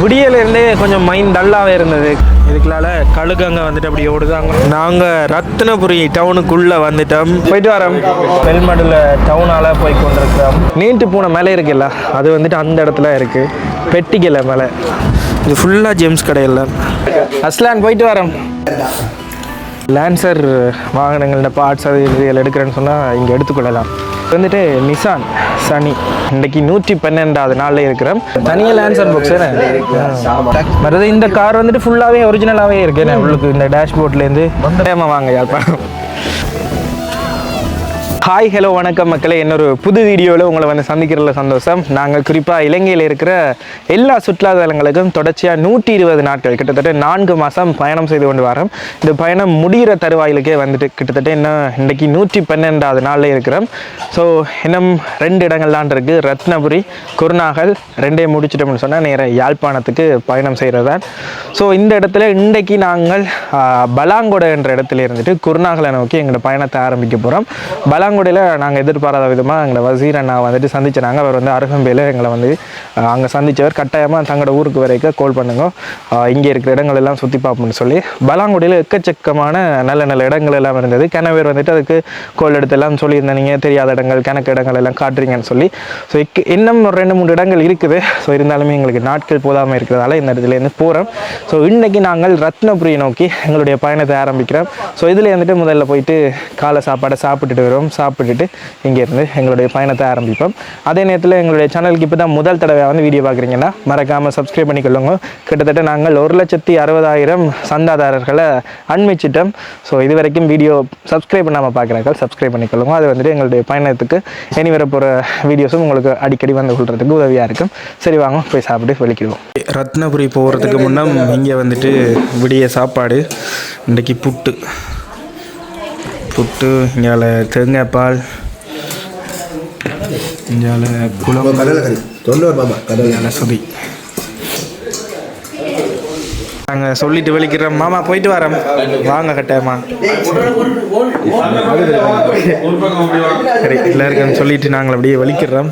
விடியலேருந்தே கொஞ்சம் மைண்ட் டல்லாகவே இருந்தது. இதுக்குள்ளால கழுகு அங்கே வந்துட்டு அப்படி ஓடுதாங்க. நாங்கள் ரத்னபுரி டவுனுக்குள்ளே வந்துட்டோம். போயிட்டு வரோம். பெல்மடில் டவுனால் போய் கொண்டிருக்கிறோம். நீண்டு போன மலை இருக்குல்ல அது வந்துட்டு அந்த இடத்துல இருக்குது பெட்டிக்கலை மலை. இது ஃபுல்லாக ஜேம்ஸ் கடையில். அஸ்லான் போயிட்டு வரோம். லான்சர் வாகனங்களோட பார்ட்ஸ் அது இதில் எடுக்கிறேன்னு சொன்னால் இங்கே எடுத்துக்கொள்ளலாம். வந்துட்டு நிசான் சனி இன்னைக்கு நூற்றி பன்னெண்டாவது நாளில் இருக்கிறோம். தனியாக லேன்சர் புக்ஸ் மற்றது இந்த கார் வந்துட்டு ஃபுல்லாகவே ஒரிஜினலாகவே இருக்கு. உள்ளுக்கு இந்த டேஷ்போர்ட்லேருந்து ஏமா வாங்க யாழ்ப்பாணம். ஹாய் ஹலோ வணக்கம் மக்களே. இன்னொரு புது வீடியோவில் உங்களை வந்து சந்திக்கிறதுல சந்தோஷம். நாங்கள் குறிப்பாக இலங்கையில் இருக்கிற எல்லா சுற்றுலாத்தலங்களுக்கும் தொடர்ச்சியாக நூற்றி இருபது நாட்கள் கிட்டத்தட்ட நான்கு மாதம் பயணம் செய்து கொண்டு வரோம். இந்த பயணம் முடிகிற தருவாயிலுக்கே வந்துட்டு கிட்டத்தட்ட இன்னும் இன்றைக்கி நூற்றி பன்னெண்டாவது நாளில் இருக்கிறோம். ஸோ இன்னும் ரெண்டு இடங்கள் தான் இருக்குது ரத்னபுரி குருநாகல் ரெண்டே முடிச்சிட்டோம்னு சொன்னால் நேராக யாழ்ப்பாணத்துக்கு பயணம் செய்கிறது தான். ஸோ இந்த இடத்துல இன்றைக்கு நாங்கள் ஆ, பலாங்கொடை என்ற இடத்துல இருந்துட்டு குருநாகலை நோக்கி எங்களோட பயணத்தை ஆரம்பிக்க போகிறோம் பலாங்கொடையில் நாங்கள் எதிர்பாராத விதமாக எங்களை வசீர் அண்ணா வந்துட்டு சந்திச்சினாங்க அவர் வந்து அருகம்பையில் எங்களை வந்து அங்கே சந்தித்தவர் கட்டாயமாக தங்களோட ஊருக்கு வரைக்கும் கால் பண்ணுங்க. இங்கே இருக்கிற இடங்கள் எல்லாம் சுற்றி பார்ப்போம்னு சொல்லி. பலாங்குடியில் எக்கச்சக்கமான நல்ல நல்ல இடங்கள் எல்லாம் இருந்தது. கிணவேர் வந்துட்டு அதுக்கு கோல் எடுத்து எல்லாம் தெரியாத இடங்கள் கணக்கு இடங்கள் எல்லாம் காட்டுறீங்கன்னு சொல்லி. ஸோ இக்கு இன்னும் ஒரு ரெண்டு மூணு இடங்கள் இருக்குது. ஸோ இருந்தாலுமே எங்களுக்கு நாட்கள் போதாமல் இருக்கிறதால இந்த இடத்துலேருந்து போகிறோம் ஸோ இன்றைக்கி நாங்கள் ரத்னபுரியை நோக்கி எங்களுடைய பயணத்தை ஆரம்பிக்கிறோம். ஸோ இதில் வந்துட்டு முதல்ல போயிட்டு காலை சாப்பாடை சாப்பிட்டுட்டு வருவோம். சாப்பிட்டுட்டு இங்கேருந்து எங்களுடைய பயணத்தை ஆரம்பிப்போம். அதே நேரத்தில் எங்களுடைய சேனலுக்கு இப்போ தான் முதல் தடவை வந்து வீடியோ பார்க்குறீங்கன்னா மறக்காமல் சப்ஸ்கிரைப் பண்ணிக்கொள்ளுங்க. கிட்டத்தட்ட நாங்கள் ஒரு லட்சத்தி அறுபதாயிரம் சந்தாதாரர்களை அண்மிச்சிட்டோம். ஸோ இது வரைக்கும் வீடியோ சப்ஸ்கிரைப் பண்ணாமல் பார்க்குறாங்க சப்ஸ்கிரைப் பண்ணிக்கொள்ளுங்க. அது வந்துட்டு எங்களுடைய பயணத்துக்கு இனி வரப்போகிற போகிற வீடியோஸும் உங்களுக்கு அடிக்கடி வந்து கொள்றதுக்கு உதவியாக இருக்கும். சரி வாங்க போய் சாப்பிட்டு வெளிக்கிடுவோம். ரத்னபுரி போகிறதுக்கு முன்னே இங்கே வந்துட்டு விடிய சாப்பாடு இன்றைக்கி புட்டு. புட்டு இங்கால தேங்காய் பால் இங்கால குழம்பு இங்கால சுதி நாங்கள் சொல்லிட்டு வெளிக்கிறோம் மாமா போயிட்டு வரோம். வாங்க கட்டாயமா. சரி எல்லாருக்கும் சொல்லிட்டு நாங்கள் அப்படியே வெளிக்கிறோம்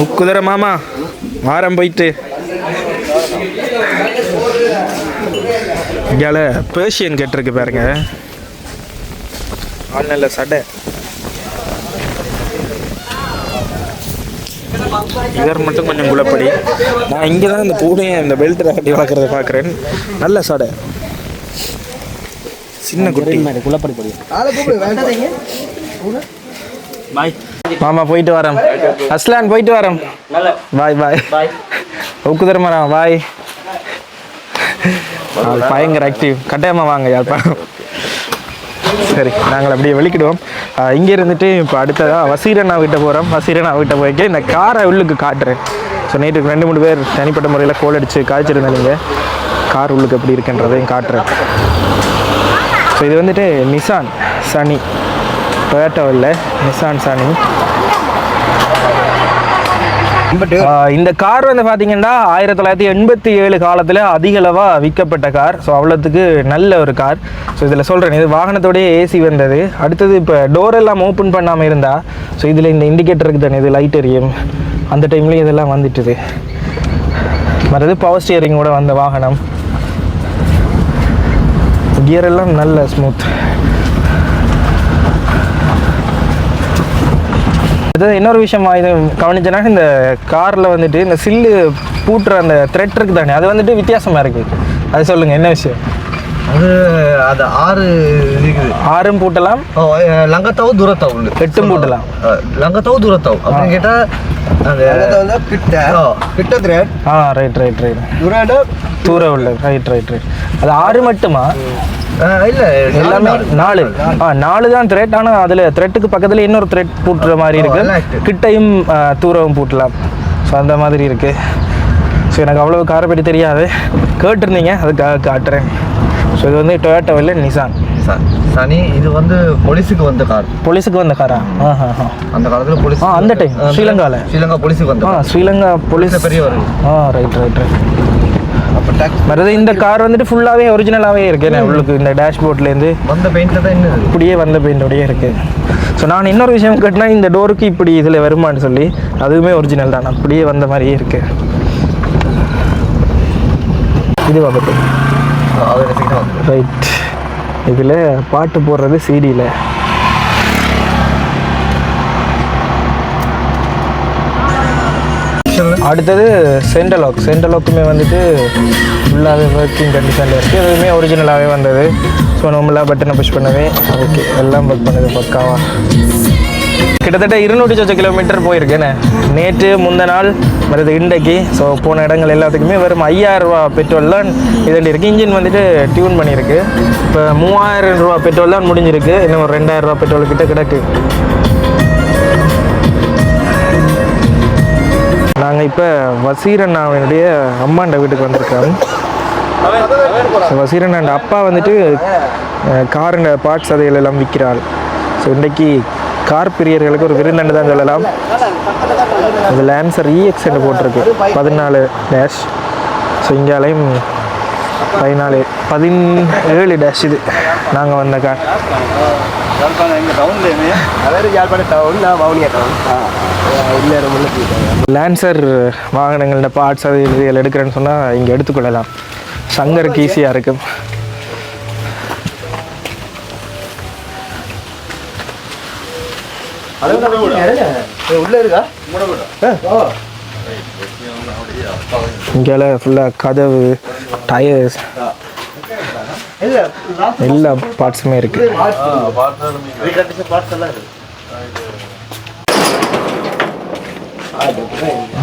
முக்குதிரை மாமா வாரம் போயிட்டு. இங்கால பேர்ஷியன் கேட்டிருக்கு பாருங்க. ஆள் நல்ல சடை. இவர் மட்டும் கொஞ்சம் குழப்படி நான் இங்கே தான் இந்த பூனையை இந்த பெல்ட்டில் கட்டி வளர்க்குறத பார்க்குறேன். நல்ல சடை. சின்ன குட்டி. மாமா போயிட்டு வரேன் அஸ்லான் போயிட்டு வரேன் பாய் பாய். உக்குதர மரம் பாய். பயங்கர ஆக்டிவ் கட்டாயமா வாங்க யாழ்ப்பாணம் சரி நாங்கள் அப்படியே வெளிக்கிடுவோம். இங்கே இருந்துட்டு இப்போ அடுத்ததாக வசீரண்ணா வீட்டை போகிறோம் வசீரண்ணா வீட்டை போய்க்கு இந்த காரை உள்ளுக்கு காட்டுறேன். ஸோ நேற்றுக்கு ரெண்டு மூணு பேர் தனிப்பட்ட முறையில் கோல் அடித்து காய்ச்சிருந்தேன் நீங்கள் கார் உள்ளுக்கு எப்படி இருக்குன்றதையும் காட்டுறேன். ஸோ இது வந்துட்டு நிசான் சனி. டொயேட்டோ இல்லை நிசான் சனி. இந்த கார் வந்து பார்த்தீங்கன்னா ஆயிரத்தி தொள்ளாயிரத்தி எண்பத்தி ஏழு காலத்தில் அதிகளவாக விற்கப்பட்ட கார். ஸோ அவ்வளோத்துக்கு நல்ல ஒரு கார். ஸோ இதில் சொல்கிறேன் இது வாகனத்தோடயே ஏசி வந்தது. அடுத்தது இப்போ டோர் எல்லாம் ஓப்பன் பண்ணாமல் இருந்தா ஸோ இதில் இந்த இண்டிகேட்டர் இருக்குது தானே இது லைட் எரியும். அந்த டைம்லேயும் இதெல்லாம் வந்துட்டுது. மற்றது பவர் ஸ்டியரிங்கோட வந்த வாகனம். கியர் எல்லாம் நல்ல ஸ்மூத் அது இன்னொரு விஷயம் இது கவனிச்சேன்னா இந்த காரில் வந்துட்டு இந்த சில்லு பூட்டுற அந்த த்ரெட் இருக்கு தானே அது வந்துட்டு வித்தியாசமாக இருக்குது அது சொல்லுங்கள் என்ன விஷயம்? அது அது ஆறு இருக்குது. ஆறும் பூட்டலாம். லங்கத்தாவும் தூரத்தாவும் உண்டு. எட்டும் பூட்டலாம். லங்கத்தாவும் தூரத்தாவும். அப்படின்னு கேட்டா அந்த கிட்ட கிட்ட திரேட் ஆ ரைட் ரைட் ரைட் துரேட தூர உள்ள ரைட் ரைட் ரைட் அது ஆறு மட்டுமா? இல்ல எல்லாமே நாலு. ஆ நாலு தான் த்ரெட் ஆனால் அதில் த்ரெட்டுக்கு பக்கத்தில் இன்னொரு த்ரெட் பூட்டுற மாதிரி இருக்கு. எல்லாம் இருக்கு. கிட்டையும் தூரவும் பூட்டலாம். ஸோ அந்த மாதிரி இருக்கு. ஸோ எனக்கு அவ்வளோ காரை பற்றி தெரியாது. கேட்டிருந்தீங்க அதுக்காக காட்டுறேன். ஸோ இது வந்து டொயோட்டோவில் நிசான் ச- சனி இது வந்து போலீஸுக்கு வந்த கார். போலீஸுக்கு வந்த காரா? அந்த காலத்துல போலீஸ் அந்த time, ஸ்ரீலங்கால. ஸ்ரீலங்கா போலீஸுக்கு வந்த. ஸ்ரீலங்கா போலீஸ். பெரியவர். ஆ ரைட் ரைட் ரைட் மற்றது இந்த கார் வந்துட்டு ஃபுல்லாகவே ஒரிஜினலாகவே இருக்கு. என்ன உள்ளுக்கு இந்த டேஷ்போர்ட்லேருந்து வந்த பெயிண்ட்டில் தான் என்ன இப்படியே வந்த பெயிண்டோடயே இருக்கு. ஸோ நான் இன்னொரு விஷயம் கேட்டினா இந்த டோருக்கு இப்படி இதில் வருமான்னு சொல்லி அதுவுமே ஒரிஜினல் தான். அப்படியே வந்த மாதிரியே இருக்கு. இது வந்து ரைட் இதில் பாட்டு போடுறது சிடியில் அடுத்தது சென்டலாக் சென்டலாக்குமே வந்துட்டு ஃபுல்லாகவே ஒர்க்கிங் கண்டிஷனில் இருக்குது அதுவுமே ஒரிஜினலாகவே வந்தது. ஸோ நம்மளாக பட்டனை புஷ் பண்ணவே ஓகே எல்லாம் ஒர்க் பண்ணுது பக்காவாக கிட்டத்தட்ட இருநூற்றி சொச்ச கிலோமீட்டர் போயிருக்கேனே நேற்று முந்த நாள் வருது இன்றைக்கு. ஸோ போன இடங்கள் எல்லாத்துக்குமே வெறும் ஐயாயிரம் ரூபா பெட்ரோல் தான் இதண்டி இருக்குது இன்ஜின் வந்துட்டு டியூன் பண்ணியிருக்கு. இப்போ மூவாயிரம் ரூபா பெட்ரோல் தான் முடிஞ்சிருக்கு. இன்னும் ஒரு ரெண்டாயிரம் ரூபா பெட்ரோல் கிட்ட கிடக்கு. நாங்கள் இப்போ வசீரண்ணாவினுடைய அம்மாண்ட வீட்டுக்கு வந்திருக்கோம். ஸோ வசீரண்ணாண்ட அப்பா வந்துட்டு காருண்ட பார்ட்ஸ் அதைகள் எல்லாம் விற்கிறாள் ஸோ இன்றைக்கி கார் பிரியர்களுக்கு ஒரு விருந்தண்டு தான் சொல்லலாம். அது லேன்சர் இஎக்ஸ் என்று போட்டிருக்கு. பதினாலு டேஷ் ஸோ இங்காலையும் பதினாலு பதினேழு டேஷ் இது நாங்கள் வந்த கார். யாழ்ப்பாணம் எங்கள் டவுன்லேயுமே அதாவது யாழ்ப்பாணம் டவுன் நான் வவுனியா டவுன் லேன்சர் வாகனங்களோட பார்ட்ஸ் அது இதுகள் எடுக்கிறேன்னு சொன்னால் இங்கே எடுத்துக்கொள்ளலாம். சங்கருக்கு ஈஸியாக இருக்கும் உள்ள இருக்கா? இங்கே ஃபுல்லாக கதவு டயர்ஸ் இல்லை எல்லா பார்ட்ஸுமே இருக்குது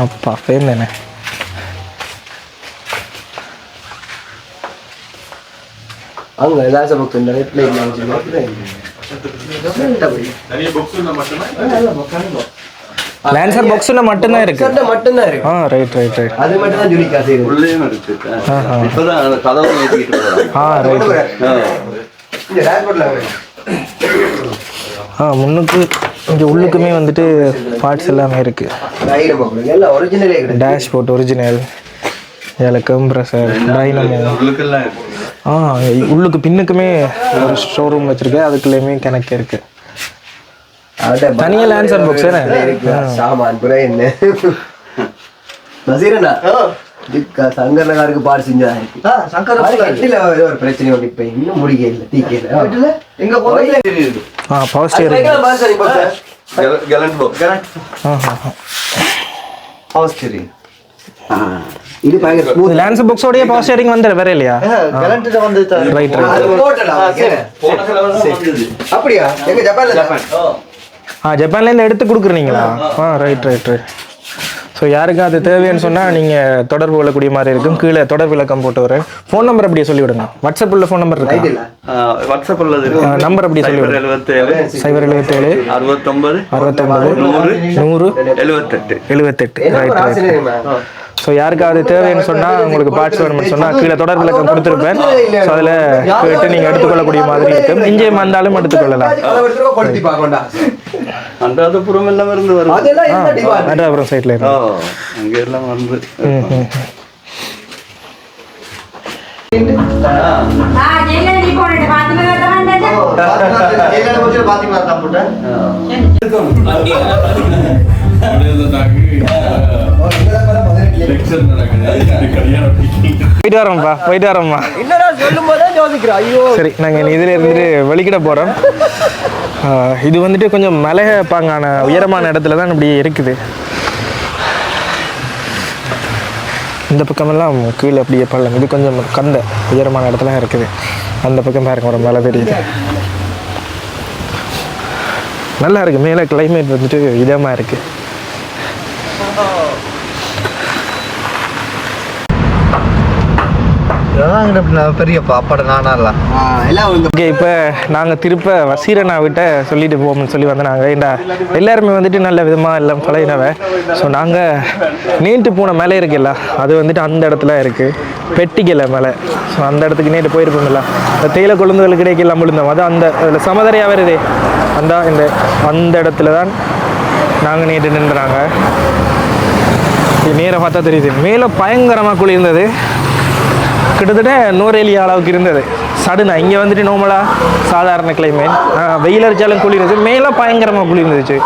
அப்பா ஃபேம் தானே அங்கே ஏதாச்சும் பக்கம் இந்த பிளேட் லேன்சர் பாக்ஸுன்னு மட்டும்தான் இருக்குது மட்டும்தான் இருக்கு. ஆ ரைட் ரைட் ரைட் அது மட்டும் தான் ஜூனிக்கா செய்யுது உள்ளேயும் இருக்கு. ஆஹா. இப்பதான் அந்த கதவை ஏற்றிக்கிட்டு போறாங்க. ஆ ரைட் ஆ. இந்த டேஷ்போர்ட்ல ஆ முன்னுக்கு இங்கே உள்ளுக்குமே வந்துட்டு பார்ட்ஸ் எல்லாமே இருக்குது கிடையாது டேஷ்போர்ட் ஒரிஜினல் இதில் கம்ப்ரஸர் டைனமோ ஆ உள்ளுக்கு பின்னுக்குமே ஒரு ஷோரூம் வச்சுருக்கேன் அதுக்குள்ளேயுமே கணக்கு இருக்குது தனியா லான்சர் தானே? சாமான் புற என்ன? நசீரண்ணா? சங்கர்ல காருக்கு பாடு கட்டில ஏதோ ஒரு பிரச்சனை ஒன்று இப்ப இன்னும் முடிக்க இல்லை தீக்கல எங்க ஆ பவர் கலண்ட் ஆ ஆ. இது பயங்கர இது லான்ஸ் பாக்ஸோடய பவர் ஸ்டியரிங் வந்து வேற இல்லையா? ரைட் ரைட் அது போட்டலாம் போன செலவு வந்தது. அப்படியா? எங்க ஜப்பான்ல? ஆ ஜப்பான்லேருந்து எடுத்து கொடுக்குறீங்களா? ஆ ரைட் ரைட் ரைட் ஸோ யாருக்கும் அது தேவைன்னு சொன்னால் நீங்கள் தொடர்பு கொள்ளக்கூடிய மாதிரி இருக்கும். கீழே தொடர்பு விளக்கம் போட்டு வரேன் ஃபோன் நம்பர் அப்படியே சொல்லி விடுங்க வாட்ஸ்அப் உள்ள ஃபோன் நம்பர் இருக்கா? வாட்ஸ்அப் உள்ளது number அப்படி சொல்லி சைபர் எழுபத்தேழு சைபர் எழுபத்தேழு அறுபத்தொன்பது அறுபத்தொம்பது நூறு. நூறு. எழுபத்தெட்டு எழுபத்தெட்டு ரைட் ரைட்? ஸோ யாருக்காவது தேவைன்னு சொன்னால் உங்களுக்கு பார்ட்ஸ் வேணும்னு சொன்னால் கீழே தொடர் விளக்கம் கொடுத்துருப்பேன். ஸோ அதில் போயிட்டு நீங்கள் எடுத்துக்கொள்ளக்கூடிய மாதிரி இருக்கும் இங்கே வந்தாலும் எடுத்துக்கொள்ளலாம். அன்றாவது புறம் எல்லாம் இருந்து வரும் அன்றாபுரம் சைட்ல இருந்து. அங்கே எல்லாம் வந்து. பாத்தீங்களா போயிட்டு வரோம்ப்பா போயிட்டு வரோம்மா. சரி நாங்கள் இதில் இருந்துட்டு வெளிக்கிட போகிறோம் இது வந்துட்டு கொஞ்சம் மலை பாங்கான உயரமான இடத்துல தான் இப்படி இருக்குது. இந்த பக்கமெல்லாம் கீழே அப்படியே பள்ளம். இது கொஞ்சம் கந்த உயரமான இடத்துல இருக்குது. அந்த பக்கம் பாருங்க ஒரு மலை தெரியுது. நல்லா இருக்கு. மேலே கிளைமேட் வந்துட்டு இதமாக இருக்கு. பெரிய பாப்பாட நானாலாம் எல்லாம் வந்து ஓகே இப்போ நாங்கள் திருப்ப வசீரண்ணா விட்ட சொல்லிட்டு போவோம்னு சொல்லி வந்து நாங்கள் ஏண்டா எல்லாருமே வந்துட்டு நல்ல விதமாக எல்லாம் பழகினவ. ஸோ நாங்கள் நீண்டு போன மலை இருக்குல்ல அது வந்துட்டு அந்த இடத்துல இருக்குது பெட்டிக்கலை மலை. ஸோ அந்த இடத்துக்கு நேற்று போயிருப்போம்ல இந்த தேயிலை கொழுந்துகளுக்கு இடையே எல்லாம் விழுந்தோம். அது அந்த அதில் சமதரையாக வருதே. அந்த இந்த அந்த இடத்துல தான் நாங்கள் நேற்று நின்றுறாங்க நேராக பார்த்தா தெரியுது. மேலே பயங்கரமாக குளிர்ந்தது. கிட்டத்தட்ட நூறேலி அளவுக்கு இருந்தது. சடுனா இங்கே வந்துட்டு நார்மலாக சாதாரண கிளைமேட் வெயில் அடித்தாலும் குளிருது. மேலே பயங்கரமாக குளிர்ந்துச்சு.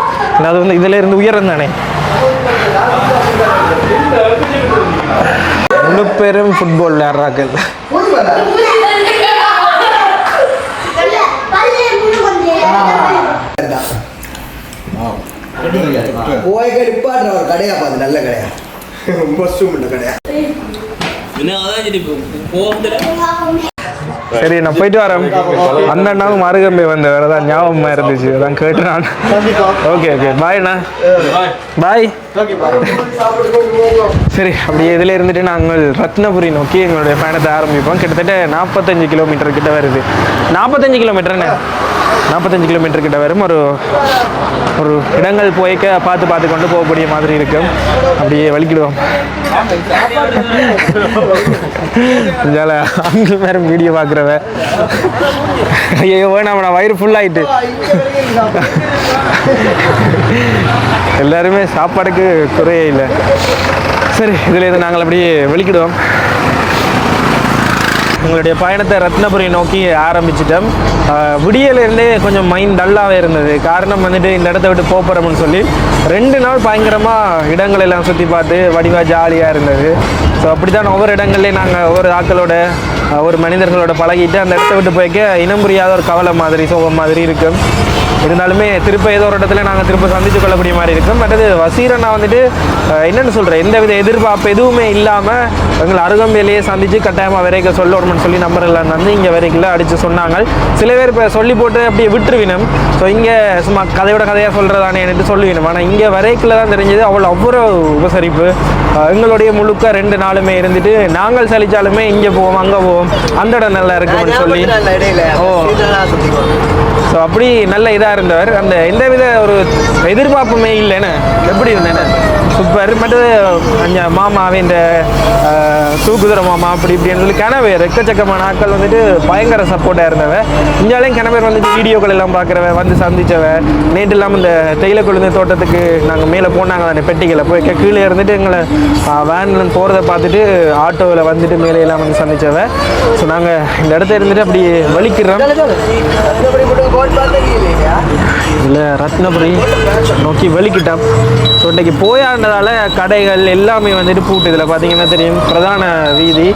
அது வந்து இதில் இருந்து உயரம் தானே. முழு பேரும் ஃபுட்பால் விளையாடுறாக்கள் கடையா பார்த்து நல்ல கடையா? ரொம்ப கடையா? சரி நான் போயிட்டு வரேன் அந்த அண்ணாவும் மருகம்பே வந்த வேறு தான் ஞாபகமாக இருந்துச்சு அதான் கேட்டு நான் ஓகே ஓகே பாய்ண்ணா பாய் சரி அப்படியே இதில் இருந்துட்டு நாங்கள் ரத்னபுரி நோக்கி எங்களுடைய பயணத்தை ஆரம்பிப்போம் கிட்டத்தட்ட நாற்பத்தஞ்சு கிலோமீட்டர் கிட்ட வருது நாற்பத்தஞ்சு கிலோமீட்டர்ண்ணே நாற்பத்தஞ்சு கிலோமீட்டர் கிட்ட வரும். ஒரு ஒரு இடங்கள் போய்க்க பார்த்து பார்த்து கொண்டு போகக்கூடிய மாதிரி இருக்கும். அப்படியே வலிக்கிடுவோம். இதால அங்கிள் மேரம் வீடியோ பார்க்குறவ. ஐயோ வேணாம் நான் வயிறு ஃபுல் ஆயிட்டு. எல்லாருமே சாப்பாடுக்கு குறையே இல்லை. சரி இதில் இது நாங்கள் அப்படியே வெளிக்கிடுவோம் எங்களுடைய பயணத்தை ரத்னபுரி நோக்கி ஆரம்பிச்சிட்டோம். விடியலேருந்தே கொஞ்சம் மைண்ட் டல்லாகவே இருந்தது. காரணம் வந்துட்டு இந்த இடத்த விட்டு போக போகிறோம்னு சொல்லி ரெண்டு நாள் பயங்கரமாக இடங்கள் எல்லாம் சுற்றி பார்த்து வடிவாக ஜாலியாக இருந்தது. ஸோ அப்படி தான் ஒவ்வொரு இடங்கள்லேயும் நாங்கள் ஒவ்வொரு ஆட்களோட ஒரு மனிதர்களோட பழகிட்டு அந்த இடத்த விட்டு போய்க்க இனம் புரியாத ஒரு கவலை மாதிரி சோகம் மாதிரி இருக்கும் இருந்தாலுமே திருப்ப ஏதோ ஒரு இடத்துல நாங்கள் திருப்ப சந்திச்சு கொள்ளக்கூடிய மாதிரி இருக்கும் பட் அது வசீரனா வந்துட்டு என்னென்னு சொல்கிறேன் எந்த வித எதிர்பார்ப்பு எதுவுமே இல்லாமல் எங்களை அருகம்பேலையே சந்தித்து கட்டாயமாக விரைக்க சொல்லணும்னு சொல்லி நம்பர் வந்து இங்கே வரைக்கல அடித்து சொன்னாங்க. சில பேர் இப்போ சொல்லி போட்டு அப்படியே விட்டுருவினும் ஸோ இங்கே சும்மா கதையோட கதையாக சொல்கிறதானே எனக்கு சொல்லுவினும் ஆனால் இங்கே வரைக்கில் தான் தெரிஞ்சது. அவ்வளோ அவ்வளோ உபசரிப்பு. எங்களுடைய முழுக்க ரெண்டு நாளுமே இருந்துட்டு நாங்கள் சலிச்சாலுமே இங்கே போவோம் அங்கே போவோம். அந்த இடம் நல்லா இருக்குன்னு சொல்லி. ஓ. ஸோ அப்படி நல்ல இதாக இருந்தவர். அந்த எந்த வித ஒரு எதிர்பார்ப்புமே இல்லைன்னு. எப்படி இருந்தேன்னு? சூப்பர். மற்றது மாமாவே இந்த தூக்குதுற மாமா அப்படி இப்படின்னு சொல்லி கிணவேர் எக்கச்சக்கமான ஆட்கள் வந்துட்டு பயங்கர சப்போர்ட்டாக இருந்தவ. இந்தியாலையும் கிணவேர் வந்துட்டு வீடியோக்கள் எல்லாம் பார்க்குறவ வந்து சந்திச்சவ. நேற்று இல்லாமல் இந்த தேயிலை கொழுந்து தோட்டத்துக்கு நாங்கள் மேலே போனாங்க அந்த பெட்டிகளை போய் கீழே இருந்துட்டு எங்களை வேனில் போகிறத பார்த்துட்டு ஆட்டோவில் வந்துட்டு மேலே எல்லாம் வந்து சந்தித்தவ ஸோ நாங்கள் இந்த இடத்த இருந்துட்டு அப்படி வலிக்கிறோம். இல்லை இதில் ரத்னபுரி நோக்கி வெளிக்கிட்டோம் ஸோ இன்றைக்கி போயாண்டதால் கடைகள் எல்லாமே வந்துட்டு பூட்டு இதில் பார்த்தீங்கன்னா தெரியும். பிரதான வீதி.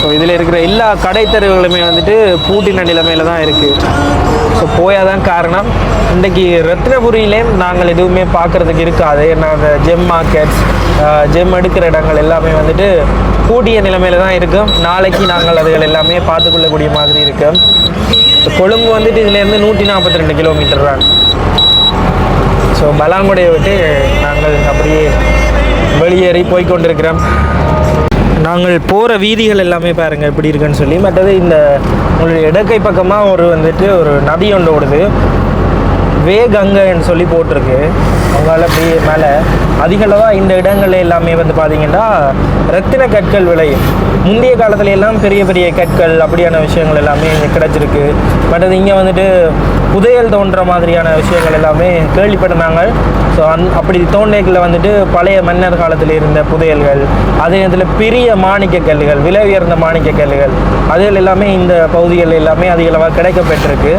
ஸோ இதில் இருக்கிற எல்லா கடை தெருவுகளுமே வந்துட்டு பூட்டின நிலைமையில தான் இருக்குது ஸோ போயாதான் காரணம். இன்றைக்கி ரத்னபுரியிலே நாங்கள் எதுவுமே பார்க்குறதுக்கு இருக்காது. ஏன்னா அந்த ஜெம் மார்க்கெட்ஸ் ஜெம் எடுக்கிற இடங்கள் எல்லாமே வந்துட்டு பூட்டிய நிலைமையில தான் இருக்கும் நாளைக்கு நாங்கள் அதுகள் எல்லாமே பார்த்துக்கொள்ளக்கூடிய மாதிரி இருக்கும் கொழும்பு வந்துட்டு இதுலேருந்து நூற்றி நாற்பத்தி ரெண்டு கிலோமீட்டர் தான். ஸோ பலாங்குடையை விட்டு நாங்கள் அப்படியே வெளியேறி போய் கொண்டிருக்கிறோம் நாங்கள் போகிற வீதிகள் எல்லாமே பாருங்கள் எப்படி இருக்குன்னு சொல்லி. மற்றது இந்த உங்களுடைய இடக்கை பக்கமாக ஒரு வந்துட்டு ஒரு நதி ஒன்று ஓடுது. வே கங்கைன்னு சொல்லி போட்டிருக்கு. அவங்களால் அப்படியே மேலே அதிகளவாக இந்த இடங்கள் எல்லாமே வந்து பார்த்தீங்கன்னா ரத்தின கற்கள் விளையும் முந்தைய காலத்துல எல்லாம் பெரிய பெரிய கற்கள் அப்படியான விஷயங்கள் எல்லாமே இங்கே கிடச்சிருக்கு. மற்றது இங்கே வந்துட்டு புதையல் தோன்ற மாதிரியான விஷயங்கள் எல்லாமே கேள்விப்பட்டிருந்தாங்க. ஸோ அந் அப்படி தோண்டைகளில் வந்துட்டு பழைய மன்னர் காலத்தில் இருந்த புதையல்கள் அதே நேரத்தில் பெரிய மாணிக்க கல்லுகள் விலை உயர்ந்த மாணிக்க கல்லுகள் அதுகள் எல்லாமே இந்த பகுதிகள் எல்லாமே அதிகளவாக கிடைக்கப்பெற்றிருக்கு.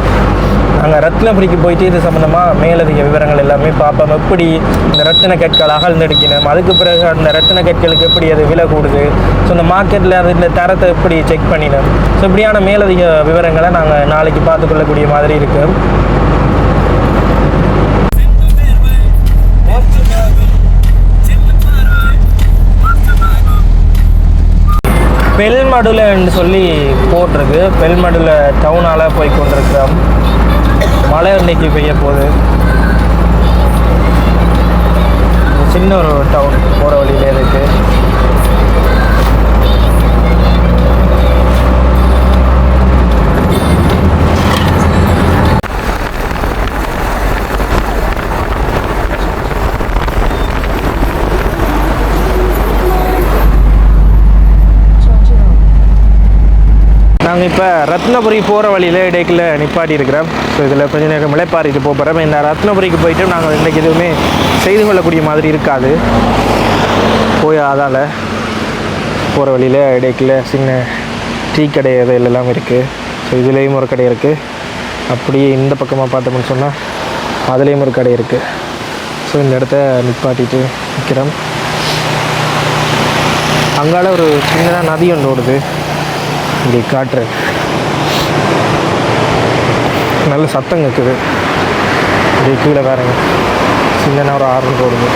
நாங்கள் ரத்னபுரிக்கு போயிட்டு இது சம்மந்தமாக மேலதிக விவரங்கள் எல்லாமே பார்ப்போம். எப்படி இந்த ரத்தின கற்கள் அகழ்ந்தெடுக்கணும் அதுக்கு பிறகு அந்த ரத்தின கற்களுக்கு எப்படி அது விலை கூடுது? ஸோ இந்த மார்க்கெட்டில் அது இந்த தரத்தை எப்படி செக் பண்ணிடும் ஸோ இப்படியான மேலதிக விவரங்களை நாங்கள் நாளைக்கு பார்த்துக்கொள்ளக்கூடிய மாதிரி இருக்கு. பெல்மடுலன்னு சொல்லி போட்டிருக்கு. பெல்மடுல டவுனால் போய் கொண்டிருக்கிறோம். மழை இன்னைக்கு பெய்ய போகுது. சின்ன ஒரு டவுன் போகிற வழியில இருக்கு. நாங்கள் இப்போ ரத்னபுரி போகிற வழியில் இடைக்கில் நிப்பாட்டி இருக்கிறோம். ஸோ இதில் கொஞ்ச நேரம் முளைப்பாரிட்டு போக போகிறோம் இந்த ரத்னபுரிக்கு போயிட்டு நாங்கள் இன்றைக்கு எதுவுமே செய்து கொள்ளக்கூடிய மாதிரி இருக்காது. போய் அதால் போகிற வழியில் இடைக்கில் சின்ன டீ கடை இதில் எல்லாம் இருக்குது ஸோ இதுலேயும் ஒரு கடை இருக்குது அப்படியே இந்த பக்கமாக பார்த்தோம்னு சொன்னால் அதுலேயும் ஒரு கடை இருக்குது ஸோ இந்த இடத்த நிப்பாட்டிட்டு நிற்கிறோம் அங்கால ஒரு சின்னதாக நதி ஒன்று ஓடுது. இங்கே காட்டுறேன். நல்ல சத்தம் கேட்குது இது கீழே பாருங்க. சின்ன ஒரு ஆர்வம் ஓடுது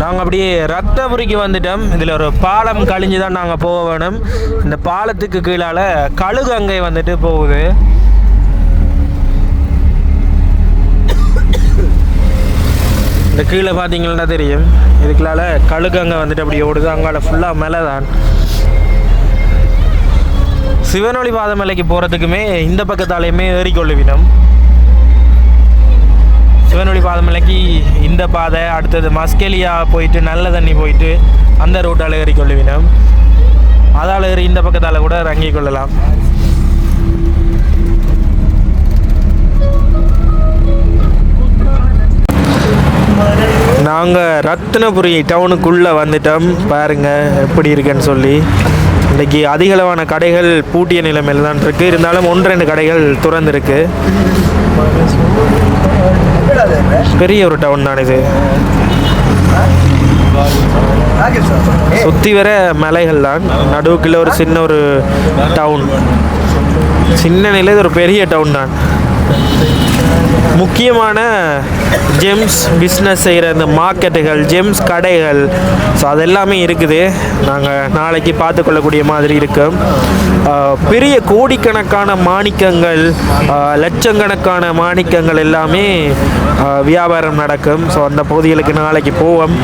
நாங்கள் அப்படியே ரத்தபுரிக்கு வந்துட்டோம். இதில் ஒரு பாலம் கழிஞ்சு தான் நாங்கள் போக வேணும். இந்த பாலத்துக்கு கீழால் கழுகங்கை வந்துட்டு போகுது. இந்த கீழே பார்த்தீங்கன்னா தெரியும். இதுக்குள்ளால கழுகங்கை வந்துட்டு அப்படி ஓடுது. அங்கால ஃபுல்லாக மேலே தான் சிவனொளி பாதமலைக்கு போகிறதுக்குமே இந்த பக்கத்தாலேயுமே ஏறிக்கொள்ளுவினம். சிவனொளி பாதமலைக்கு இந்த பாதை அடுத்தது மஸ்கெலியா போயிட்டு நல்ல தண்ணி போயிட்டு அந்த ரூட்டால் அழகறி கொள்ளுவினோம். அதால் ஏறி இந்த பக்கத்தால் கூட இறங்கி கொள்ளலாம். நாங்கள் ரத்னபுரி டவுனுக்குள்ளே வந்துட்டோம். பாருங்கள் எப்படி இருக்குன்னு சொல்லி. இன்றைக்கி அதிகளவான கடைகள் பூட்டிய நிலைமையில் தான் இருக்குது இருந்தாலும் ஒன்று ரெண்டு கடைகள் திறந்துருக்கு. பெரிய ஒரு டவுன் தான் இது. சுற்றி வர மலைகள் தான். நடுவுக்குள்ள ஒரு சின்ன ஒரு டவுன் சின்ன நிலையில் இது ஒரு பெரிய டவுன் தான். முக்கியமான ஜெம்ஸ் பிஸ்னஸ் செய்கிற இந்த மார்க்கெட்டுகள் ஜெம்ஸ் கடைகள். ஸோ அதெல்லாமே இருக்குது. நாங்கள் நாளைக்கு பார்த்துக்கொள்ளக்கூடிய மாதிரி இருக்கும் பெரிய கோடிக்கணக்கான மாணிக்கங்கள் லட்சக்கணக்கான மாணிக்கங்கள் எல்லாமே வியாபாரம் நடக்கும். ஸோ அந்த பகுதிகளுக்கு நாளைக்கு போவோம்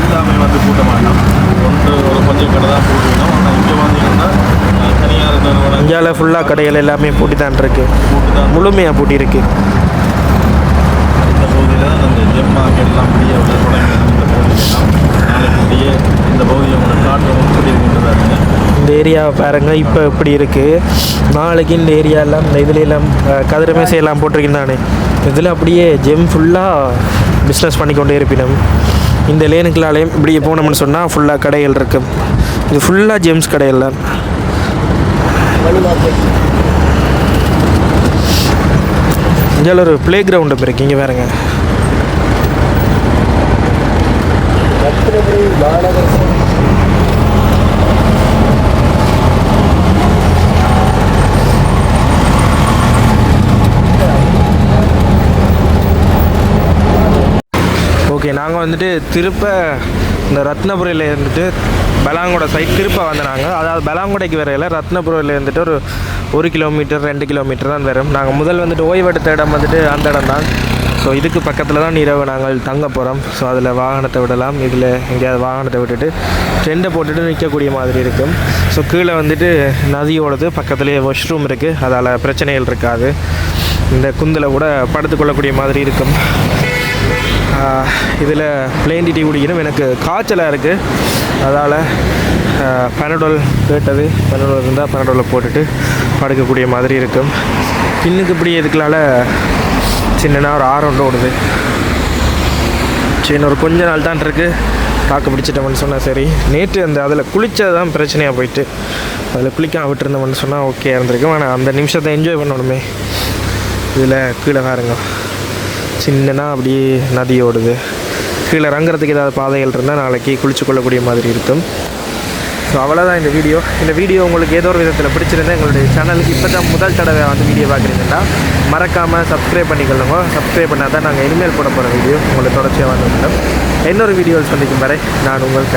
எல்லாமே வந்து கூட்ட மாட்டோம் ஒன்று ஒரு கொஞ்சம் கடை தான் போட்டுக்கணும் ஆனால் இங்கே பார்த்தீங்கன்னா அஹ், தனியார் நிறுவனம் இந்தியாவில் ஃபுல்லாக கடைகள் எல்லாமே பூட்டி தான் இருக்கு. கூட்டு தான் முழுமையாக பூட்டி இருக்கு இந்த பகுதியில் தான் அந்த ஜெம் மார்க்கெட்லாம் அப்படியே வந்து தொடங்கி இந்த பகுதியெல்லாம் நாளைக்கு அப்படியே இந்த பகுதியை உங்களுக்கு காட்டணும் சொல்லி கொண்டு தாருங்க இந்த ஏரியாவை பாருங்க இப்போ இப்படி இருக்குது நாளைக்கு இந்த ஏரியா எல்லாம் இந்த இதுல எல்லாம் அஹ், கதிர மேசை எல்லாம் போட்டிருக்கேன் இதில் அப்படியே ஜெம் ஃபுல்லாக பிஸ்னஸ் பண்ணி கொண்டே இருப்பினும். இந்த லேனுக்குள்ளாலையும் இப்படியே போனோம்னு சொன்னால் ஃபுல்லாக கடைகள் இருக்கும் இது ஃபுல்லாக ஜெம்ஸ் கடைகள் தான். இங்கே ஒரு ப்ளே கிரவுண்டு இருக்கு இங்கே பாருங்க. ஓகே நாங்கள் வந்துட்டு திருப்ப இந்த ரத்னபுரியில் இருந்துட்டு பெலாங்கோட சைட் திருப்ப வந்தாங்க அதாவது பெலாங்கொடைக்கு வரையில் ரத்னபுரியில் இருந்துட்டு ஒரு ஒரு கிலோமீட்டர் ரெண்டு கிலோமீட்டர் தான் வரும். நாங்கள் முதல் வந்துட்டு ஓய்வெடுத்த இடம் வந்துட்டு அந்த இடம் தான். ஸோ இதுக்கு பக்கத்தில் தான் இரவு நாங்கள் தங்க போகிறோம் ஸோ அதில் வாகனத்தை விடலாம். இதில் எங்கேயாவது வாகனத்தை விட்டுட்டு டெண்டை போட்டுட்டு நிற்கக்கூடிய மாதிரி இருக்கும். ஸோ கீழே வந்துட்டு நதியோடது பக்கத்துலேயே வாஷ்ரூம் இருக்குது அதால் பிரச்சனைகள் இருக்காது. இந்த குந்தில் கூட படுத்துக்கொள்ளக்கூடிய மாதிரி இருக்கும். இதில் பிளேன் டீ குடிக்கணும். எனக்கு காய்ச்சலாக இருக்குது அதால் பனடோல் கேட்டது. பனடோல் இருந்தால் பனடோலை போட்டுட்டு படுக்கக்கூடிய மாதிரி இருக்கும். பின்னுக்கு இப்படி எதுக்குனால சின்னனா ஒரு ஆறு ஒன்று ஓடுது. சரி ஒரு கொஞ்ச நாள் தான் இருக்குது தாக்கு பிடிச்சிட்டோம்னு சொன்னால் சரி. நேற்று அந்த அதில் குளித்தது தான் பிரச்சனையாக போயிட்டு. அதில் குளிக்காம விட்டுருந்தோம்னு சொன்னால் ஓகே இருந்திருக்கும். ஆனால் அந்த நிமிஷத்தை என்ஜாய் பண்ணணுமே. இதில் கீழே பாருங்க. சின்னனாக அப்படியே நதி ஓடுது. கீழே இறங்குறதுக்கு ஏதாவது பாதைகள் இருந்தால் நாளைக்கு குளிச்சு கொள்ளக்கூடிய மாதிரி இருக்கும். ஸோ அவ்வளோதான் இந்த வீடியோ. இந்த வீடியோ உங்களுக்கு ஏதோ ஒரு விதத்தில் பிடிச்சிருந்தா எங்களுடைய சேனலுக்கு இப்போ தான் முதல் தடவை வந்து வீடியோ பார்க்குறீங்கன்னா மறக்காமல் சப்ஸ்கிரைப் பண்ணிக்கொள்ளுங்க. சப்ஸ்கிரைப் பண்ணால் தான் நாங்கள் இனிமேல் போட போகிற வீடியோ உங்களுக்கு தொடர்ச்சியாக வந்து இன்னொரு வீடியோவில் சந்திக்கும் வரை நான் உங்கள்